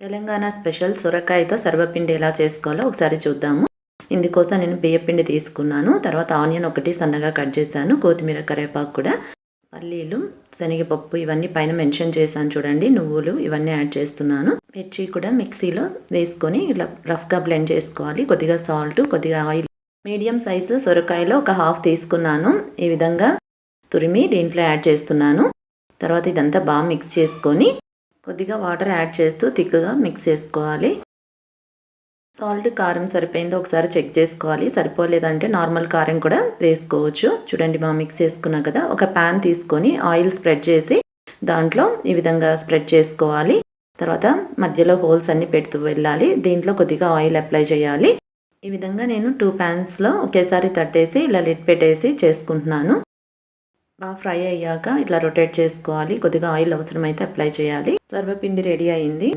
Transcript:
Telangana special సొరకాయతో సర్వపిండి ఎలా చేసుకోవాలో ఒకసారి చూద్దాము. ఇందుకోసం నేను బియ్యపిండి తీసుకున్నాను. తర్వాత ఆనియన్ ఒకటి సన్నగా కట్ చేశాను. కొత్తిమీర కరివేపాకు కూడా పల్లీలు శనగపప్పు ఇవన్నీ పైన మెన్షన్ చేశాను చూడండి. నువ్వులు ఇవన్నీ యాడ్ చేస్తున్నాను. మిర్చి కూడా మిక్సీలో వేసుకొని ఇలా రఫ్గా బ్లెండ్ చేసుకోవాలి. కొద్దిగా సాల్ట్ కొద్దిగా ఆయిల్. మీడియం సైజు సొరకాయలో ఒక హాఫ్ తీసుకున్నాను. ఈ విధంగా తురిమి దీంట్లో యాడ్ చేస్తున్నాను. తర్వాత ఇదంతా బాగా మిక్స్ చేసుకొని కొద్దిగా వాటర్ యాడ్ చేస్తూ థిక్గా మిక్స్ చేసుకోవాలి. సాల్ట్ కారం సరిపోయిందో ఒకసారి చెక్ చేసుకోవాలి. సరిపోలేదంటే నార్మల్ కారం కూడా వేసుకోవచ్చు. చూడండి మా మిక్స్ చేసుకున్నాం కదా. ఒక ప్యాన్ తీసుకొని ఆయిల్ స్ప్రెడ్ చేసి దాంట్లో ఈ విధంగా స్ప్రెడ్ చేసుకోవాలి. తర్వాత మధ్యలో హోల్స్ అన్ని పెడుతూ వెళ్ళాలి. దీంట్లో కొద్దిగా ఆయిల్ అప్లై చేయాలి. ఈ విధంగా నేను టూ ప్యాన్స్లో ఒకేసారి తట్టేసి ఇలా లిట్ పెట్టేసి చేసుకుంటున్నాను. బాగా ఫ్రై అయ్యాక ఇట్లా రొటేట్ చేసుకోవాలి. కొద్దిగా ఆయిల్ అవసరమైతే అప్లై చేయాలి. సర్వపిండి రెడీ అయింది.